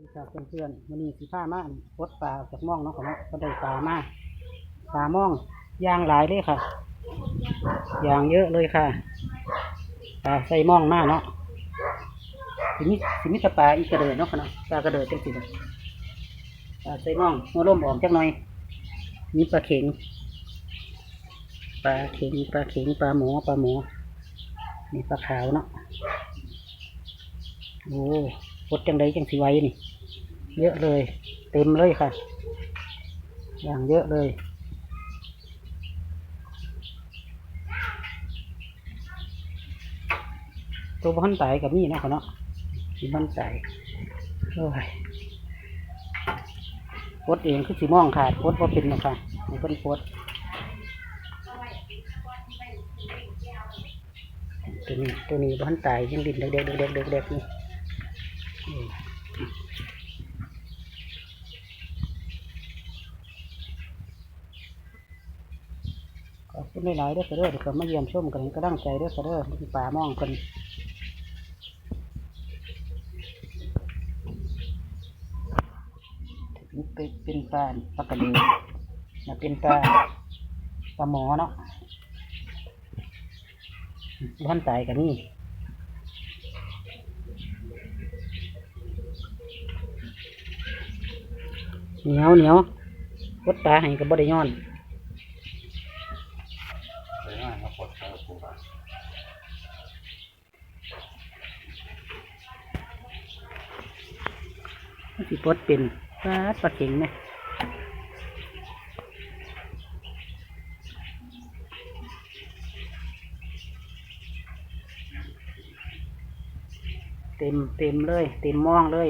ดีค่ะเพื่อนๆวันนี้สีผ้ามาปลดปลาจากม่องเนาะของเนาะก็ได้ปลามาปลาม่องยางหลายเลยค่ะยางเยอะเลยค่ะปลาใส่ม่องมาเนาะสิมิสิมิตะปลาอีกกระเดิดเนาะค่ะเนาะปลากระเดิดจังสิเนาะปลาใส่ม่องหัวร่มออกจักหน่อยนี่ปลาเข็งปลาเข็งปลาเข็งปลาหมอปลาหมอนี่ปลาขาวเนาะโอ้ ปลดจังไดจังสิไว้นี่ เยอะเลย เต็มเลยค่ะ อย่างเยอะเลย ตัวบ้านตายกับนี่นะค่ะเนาะบ้านตายโอ้ยปดเองคือสีม่องขาดปดว่าเป็นนะค่ะในเพิ่นปดตัวนี้ตัวนี้บ้านตายยังดินเด็กๆเด็กๆเด็กๆนี่ ขอบคุณหลายๆเด้อค่ะเด้อที่เข้ามาเยี่ยมชมกันก็ดั้งใจเด้อค่ะเด้อที่ป่ามองกันเป็นเป็นปลาปลากระเดือนะเป็นปลาปลาหมอเนาะบ้านตายกันนี่ เหนียวเหนียววดตาให้กับบ่ได้ย้อนไปรับปลดใช้ปูครับมันสิปดเป็นปลาปลาเข็งไหมเต็มเต็มเลย เต็มมองเลย